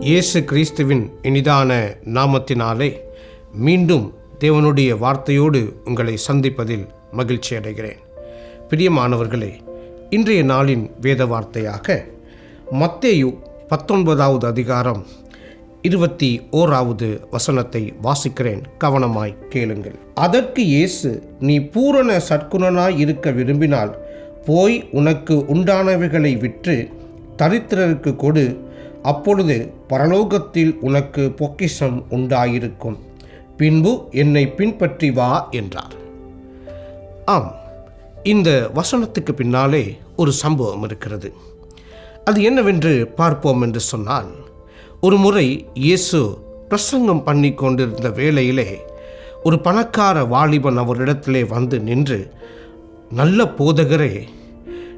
இயேசு கிறிஸ்துவின் இனிதான நாமத்தினாலே மீண்டும் தேவனுடைய வார்த்தையோடு உங்களை சந்திப்பதில் மகிழ்ச்சி அடைகிறேன். பிரியமானவர்களே இன்றைய நாளின் வேத வார்த்தையாக மத்தேயு பத்தொன்பதாவது அதிகாரம் இருபத்தி ஓராவது வசனத்தை வாசிக்கிறேன். கவனமாய் கேளுங்கள். அதற்கு இயேசு நீ பூரண சற்குணனாய் இருக்க விரும்பினால் போய் உனக்கு உண்டானவைகளை விற்று தரித்திரருக்கு கொடு. அப்பொழுது பரலோகத்தில் உனக்கு பொக்கிஷம் உண்டாயிருக்கும். பின்பு என்னை பின்பற்றி வா என்றார். ஆம் இந்த வசனத்துக்கு பின்னாலே ஒரு சம்பவம் இருக்கிறது. அது என்னவென்று பார்ப்போம் என்று சொன்னால் ஒரு முறை இயேசு பிரசங்கம் பண்ணி கொண்டிருந்த வேளையிலே ஒரு பணக்கார வாலிபன் அவரிடத்திலே வந்து நின்று நல்ல போதகரே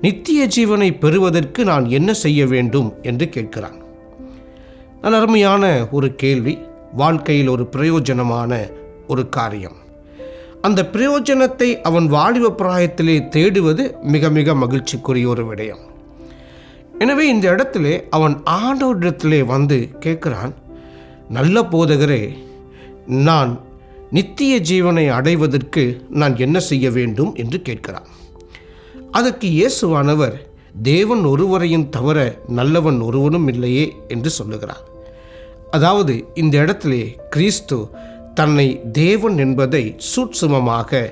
நித்திய ஜீவனை பெறுவதற்கு நான் என்ன செய்ய வேண்டும் என்று கேட்கிறான். நல்ல அருமையான ஒரு கேள்வி. வாழ்க்கையில் ஒரு பிரயோஜனமான ஒரு காரியம். அந்த பிரயோஜனத்தை அவன் வாலிப பிராயத்திலே தேடுவது மிக மிக மகிழ்ச்சிக்குரிய ஒரு விடயம். எனவே இந்த இடத்திலே அவன் ஆண்டோரிடத்திலே வந்து கேட்கிறான் நல்ல போதகரே நான் நித்திய ஜீவனை அடைவதற்கு நான் என்ன செய்ய வேண்டும்? என்று கேட்கிறான். அதற்கு இயேசுவானவர் தேவன் ஒருவரையும் தவிர நல்லவன் ஒருவனும் இல்லையே என்று சொல்லுகிறார். அதாவது இந்த இடத்திலே கிறிஸ்து தன்னை தேவன் என்பதை சூட்சுமமாக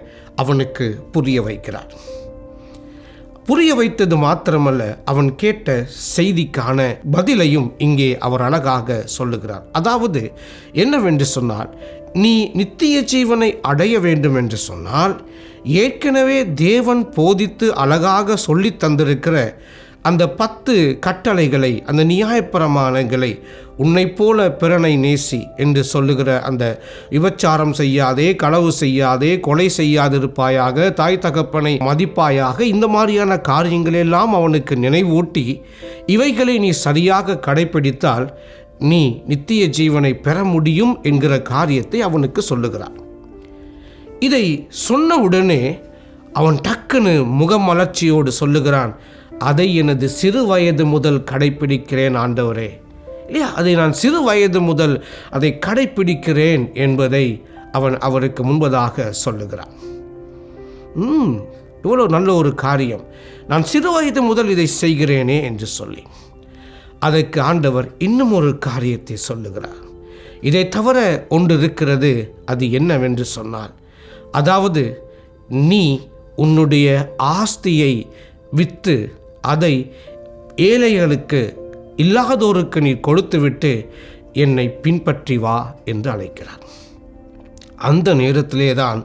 அவனுக்கு புரிய வைக்கிறார். புரிய வைத்தது மாத்திரமல்ல அவன் கேட்ட செய்திக்கான பதிலையும் இங்கே அவர் அழகாக சொல்லுகிறார். அதாவது என்னவென்று சொன்னால் நீ நித்திய ஜீவனை அடைய வேண்டும் என்று சொன்னால் ஏற்கனவே தேவன் போதித்து அழகாக சொல்லி தந்திருக்கிற அந்த பத்து கட்டளைகளை அந்த நியாயப்பிரமாணங்களை உன்னை போல பிறனை நேசி என்று சொல்லுகிற அந்த விபச்சாரம் செய்யாதே களவு செய்யாதே கொலை செய்யாதிருப்பாயாக தாய் தகப்பனை மதிப்பாயாக இந்த மாதிரியான காரியங்களெல்லாம் அவனுக்கு நினைவூட்டி இவைகளை நீ சரியாக கடைபிடித்தால் நீ நித்திய ஜீவனை பெற முடியும் என்கிற காரியத்தை அவனுக்கு சொல்லுகிறார் இதை சொன்ன உடனே அவன் டக்குன்னு முகமலர்ச்சியோடு சொல்லுகிறான் அதை எனது சிறு வயது முதல் கடைப்பிடிக்கிறேன் ஆண்டவரே. இல்லையா? அதை நான் சிறு வயது முதல் அதை கடைப்பிடிக்கிறேன் என்பதை அவன் அவருக்கு முன்பதாக சொல்லுகிறான். ம் இவ்வளோ நல்ல ஒரு காரியம். நான் சிறு வயது முதல் இதை செய்கிறேனே என்று சொல்லி. அதற்கு ஆண்டவர் இன்னும் ஒரு காரியத்தை சொல்லுகிறார். இதை தவிர ஒன்று இருக்கிறது அது என்னவென்று சொன்னால் அதாவது நீ உன்னுடைய ஆஸ்தியை விற்று அதை ஏழைகளுக்கு இல்லாதோருக்கு நீ கொடுத்துவிட்டு என்னை பின்பற்றி வா என்று அழைக்கிறார் அந்த நேரத்திலே தான்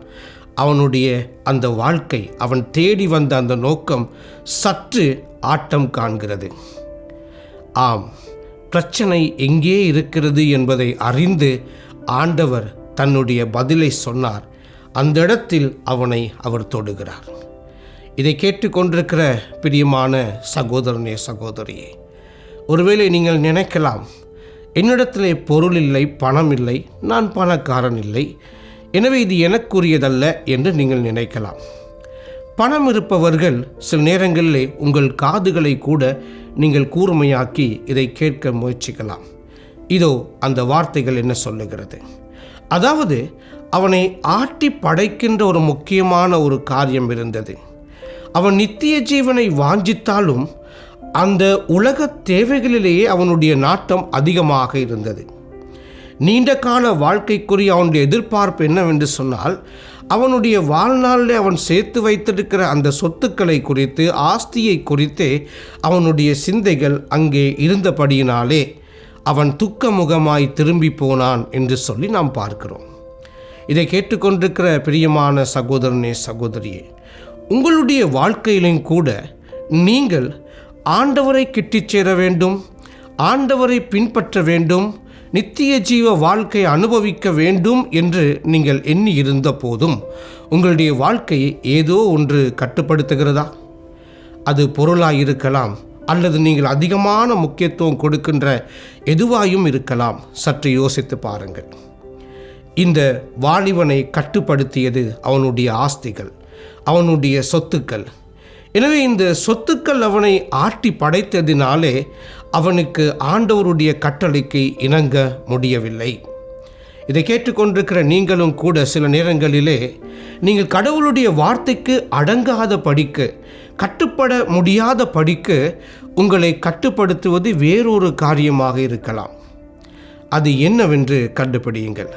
அவனுடைய அந்த வாழ்க்கை அவன் தேடி வந்த அந்த நோக்கம் சற்று ஆட்டம் காண்கிறது. ஆம். பிரச்சனை எங்கே இருக்கிறது என்பதை அறிந்து ஆண்டவர் தன்னுடைய பதிலை சொன்னார். அந்த இடத்தில் அவனை அவர் தொடுகிறார். இதை கேட்டுக்கொண்டிருக்கிற பிரியமான சகோதரனே சகோதரியே ஒருவேளை நீங்கள் நினைக்கலாம் என்னிடத்திலே பொருள் இல்லை பணம் இல்லை நான் பணக்காரன் இல்லை எனவே இது எனக்குரியதல்ல என்று நீங்கள் நினைக்கலாம். பணம் இருப்பவர்கள் சில நேரங்களிலே உங்கள் காதுகளை கூட நீங்கள் கூர்மையாக்கி இதை கேட்க முயற்சிக்கலாம். இதோ அந்த வார்த்தைகள் என்ன சொல்லுகிறது? அதாவது அவனை ஆட்டி படைக்கின்ற ஒரு முக்கியமான ஒரு காரியம் இருந்தது. அவன் நித்திய ஜீவனை வாஞ்சித்தாலும் அந்த உலக தேவைகளிலேயே அவனுடைய நாட்டம் அதிகமாக இருந்தது. நீண்ட கால வாழ்க்கைக்குரிய அவனுடைய எதிர்பார்ப்பு என்னவென்று சொன்னால் அவனுடைய வாழ்நாளில் அவன் சேர்த்து வைத்திருக்கிற அந்த சொத்துக்களை குறித்து ஆஸ்தியை குறித்தே அவனுடைய சிந்தைகள் அங்கே இருந்தபடியினாலே அவன் துக்கமுகமாய் திரும்பி போனான் என்று சொல்லி நாம் பார்க்கிறோம். இதை கேட்டுக்கொண்டிருக்கிற பிரியமான சகோதரனே சகோதரியே உங்களுடைய வாழ்க்கையிலும் கூட நீங்கள் ஆண்டவரை கிட்டிச் சேர வேண்டும் ஆண்டவரை பின்பற்ற வேண்டும் நித்திய ஜீவ வாழ்க்கை அனுபவிக்க வேண்டும் என்று நீங்கள் எண்ணி இருந்த போதும் உங்களுடைய வாழ்க்கையை ஏதோ ஒன்று கட்டுப்படுத்துகிறதா? அது பொருளாக இருக்கலாம் அல்லது நீங்கள் அதிகமான முக்கியத்துவம் கொடுக்கின்ற எதுவாயும் இருக்கலாம். சற்று யோசித்து பாருங்கள். இந்த வாலிபனை கட்டுப்படுத்தியது அவனுடைய ஆஸ்திகள் அவனுடைய சொத்துக்கள். எனவே இந்த சொத்துக்கள் அவனை ஆட்டி படைத்ததினாலே அவனுக்கு ஆண்டவருடைய கட்டளைக்கு இணங்க முடியவில்லை. இதை கேட்டுக்கொண்டிருக்கிற நீங்களும் கூட சில நேரங்களிலே நீங்கள் கடவுளுடைய வார்த்தைக்கு அடங்காத படிக்கு கட்டுப்பட முடியாத படிக்கு உங்களை கட்டுப்படுத்துவது வேறொரு காரியமாக இருக்கலாம். அது என்னவென்று கண்டுபிடியுங்கள்.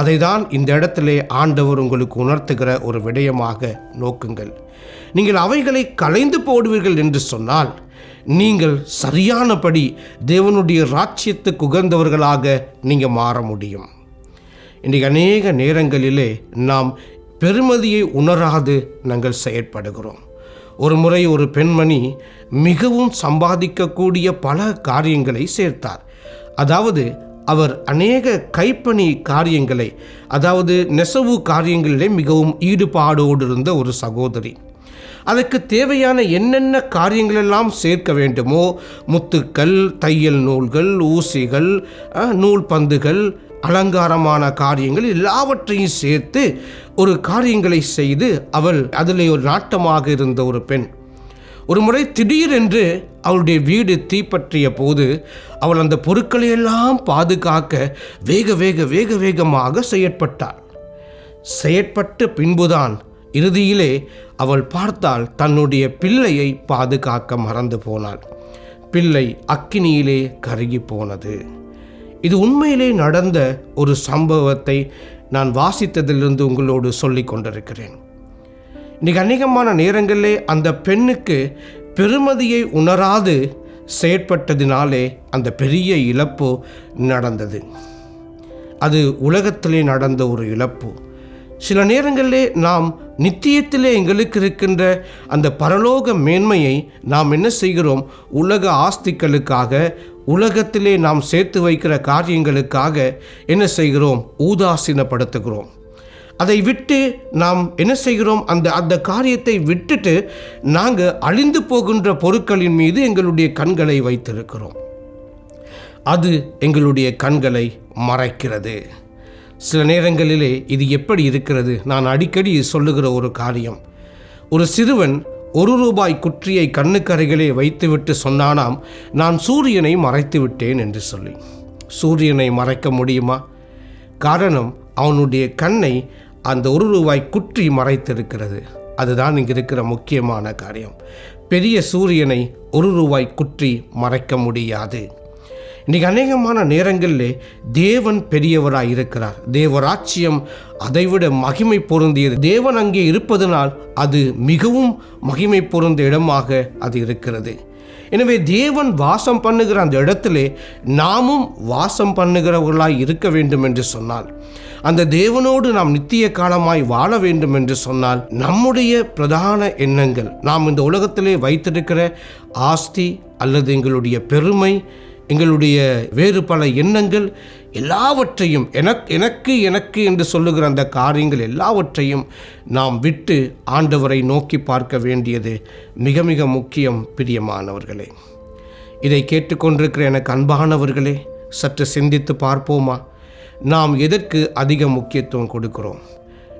அதை தான் இந்த இடத்திலே ஆண்டவர் உங்களுக்கு உணர்த்துகிற ஒரு விடயமாக நோக்குங்கள். நீங்கள் அவைகளை கலைந்து போடுவீர்கள் என்று சொன்னால் நீங்கள் சரியானபடி தேவனுடைய ராட்சியத்துக்கு உகந்தவர்களாக நீங்கள் மாற முடியும். இன்றைக்கு அநேக நேரங்களிலே நாம் பெருமதியை உணராது நாங்கள் செயற்படுகிறோம். ஒரு முறை ஒரு பெண்மணி மிகவும் சம்பாதிக்கக்கூடிய பல காரியங்களை சேர்த்தார். அதாவது அவர் அநேக கைப்பணி காரியங்களை அதாவது நெசவு காரியங்களிலே மிகவும் ஈடுபாடோடு இருந்த ஒரு சகோதரி. அதற்கு தேவையான என்னென்ன காரியங்களெல்லாம் சேர்க்க வேண்டுமோ முத்துக்கள் தையல் நூல்கள் ஊசிகள் நூல் பந்துகள் அலங்காரமான காரியங்கள் எல்லாவற்றையும் சேர்த்து ஒரு காரியங்களை செய்து அவள் அதில் ஒரு நாட்டமாக இருந்த ஒரு பெண். ஒரு முறை திடீரென்று அவளுடைய வீடு தீப்பற்றிய போது அவள் அந்த பொருட்களை எல்லாம் பாதுகாக்க வேக வேக வேக வேகமாக செயற்பட்டாள். செயற்பட்ட பின்புதான் இறுதியிலே அவள் பார்த்தால் தன்னுடைய பிள்ளையை பாதுகாக்க மறந்து போனாள். பிள்ளை அக்கினியிலே கருகி போனது. இது உண்மையிலே நடந்த ஒரு சம்பவத்தை நான் வாசித்ததிலிருந்து உங்களோடு சொல்லி கொண்டிருக்கிறேன். இன்னைக்கு அநேகமான நேரங்களிலே அந்த பெண்ணுக்கு பெருமதியை உணராது செயற்பட்டதினாலே அந்த பெரிய இழப்பு நடந்தது. அது உலகத்திலே நடந்த ஒரு இழப்பு. சில நேரங்களிலே நாம் நித்தியத்திலே எங்களுக்கு இருக்கின்ற அந்த பரலோக மேன்மையை நாம் என்ன செய்கிறோம்? உலக ஆஸ்திகளுக்காக உலகத்திலே நாம் சேர்த்து வைக்கிற காரியங்களுக்காக என்ன செய்கிறோம்? ஊதாசீனப்படுத்துகிறோம். அதை விட்டு நாம் என்ன செய்கிறோம்? அந்த அந்த காரியத்தை விட்டுட்டு நாங்கள் அழிந்து போகின்ற பொருட்களின் மீது எங்களுடைய கண்களை வைத்திருக்கிறோம். அது எங்களுடைய கண்களை மறைக்கிறது. சில நேரங்களிலே இது எப்படி இருக்கிறது? நான் அடிக்கடி சொல்லுகிற ஒரு காரியம். ஒரு சிறுவன் ஒரு ரூபாய் குற்றியை கண்ணுக்கரைகளே வைத்துவிட்டு சொன்னானாம் நான் சூரியனை மறைத்து விட்டேன் என்று சொல்லி. சூரியனை மறைக்க முடியுமா? காரணம் அவனுடைய கண்ணை அந்த ஒரு ரூபாய் குற்றி மறைத்திருக்கிறது. அதுதான் இங்கே இருக்கிற முக்கியமான காரியம். பெரிய சூரியனை ஒரு ரூபாய் குற்றி மறைக்க முடியாது. இன்றைக்கி அநேகமான நேரங்களிலே தேவன் பெரியவராக இருக்கிறார். தேவராட்சியம் அதைவிட மகிமை பொருந்தியது. தேவன் அங்கே இருப்பதனால் அது மிகவும் மகிமை பொருந்த இடமாக அது இருக்கிறது. எனவே தேவன் வாசம் பண்ணுகிற அந்த இடத்திலே நாமும் வாசம் பண்ணுகிறவர்களாய் இருக்க வேண்டும் என்று சொன்னால் அந்த தேவனோடு நாம் நித்திய காலமாய் வாழ வேண்டும் என்று சொன்னால் நம்முடைய பிரதான எண்ணங்கள் நாம் இந்த உலகத்திலே வைத்திருக்கிற ஆஸ்தி அல்லது எங்களுடைய பெருமை எங்களுடைய வேறு பல எண்ணங்கள் எல்லாவற்றையும் எனக்கு எனக்கு எனக்கு என்று சொல்லுகிற அந்த காரியங்கள் எல்லாவற்றையும் நாம் விட்டு ஆண்டவரை நோக்கி பார்க்க வேண்டியது மிக மிக முக்கியம் பிரியமானவர்களே. இதை கேட்டுக்கொண்டிருக்கிற எனக்கு அன்பானவர்களே சற்று சிந்தித்து பார்ப்போமா? நாம் எதற்கு அதிக முக்கியத்துவம் கொடுக்கிறோம்?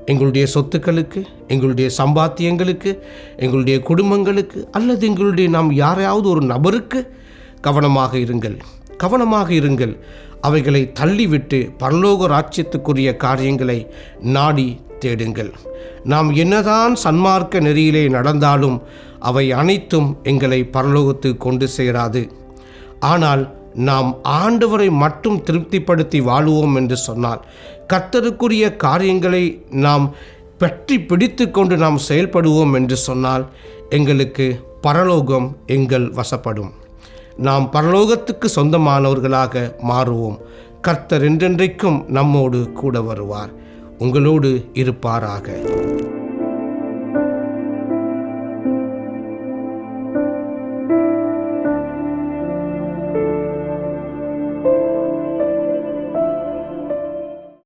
எங்களுடைய சொத்துக்களுக்கு எங்களுடைய சம்பாத்தியங்களுக்கு எங்களுடைய குடும்பங்களுக்கு அல்லது எங்களுடைய நாம் யாரையாவது ஒரு நபருக்கு கவனமாக இருங்கள். கவனமாக இருங்கள். அவைகளை தள்ளிவிட்டு பரலோக ராஜ்யத்துக்குரிய காரியங்களை நாடி தேடுங்கள். நாம் என்னதான் சன்மார்க்க நெறியிலே நடந்தாலும் அவை அனைத்தும் எங்களை பரலோகத்துக்கு கொண்டு சேராது. ஆனால் நாம் ஆண்டவரை மட்டும் திருப்திப்படுத்தி வாழுவோம் என்று சொன்னால் கர்த்தருக்குரிய காரியங்களை நாம் பற்றி பிடித்து கொண்டு நாம் செயல்படுவோம் என்று சொன்னால் எங்களுக்கு பரலோகம் எங்கள் வசப்படும். நாம் பரலோகத்துக்கு சொந்தமானவர்களாக மாறுவோம். கர்த்தர் என்றென்றைக்கும் நம்மோடு கூட வருவார். உங்களோடு இருப்பாராக.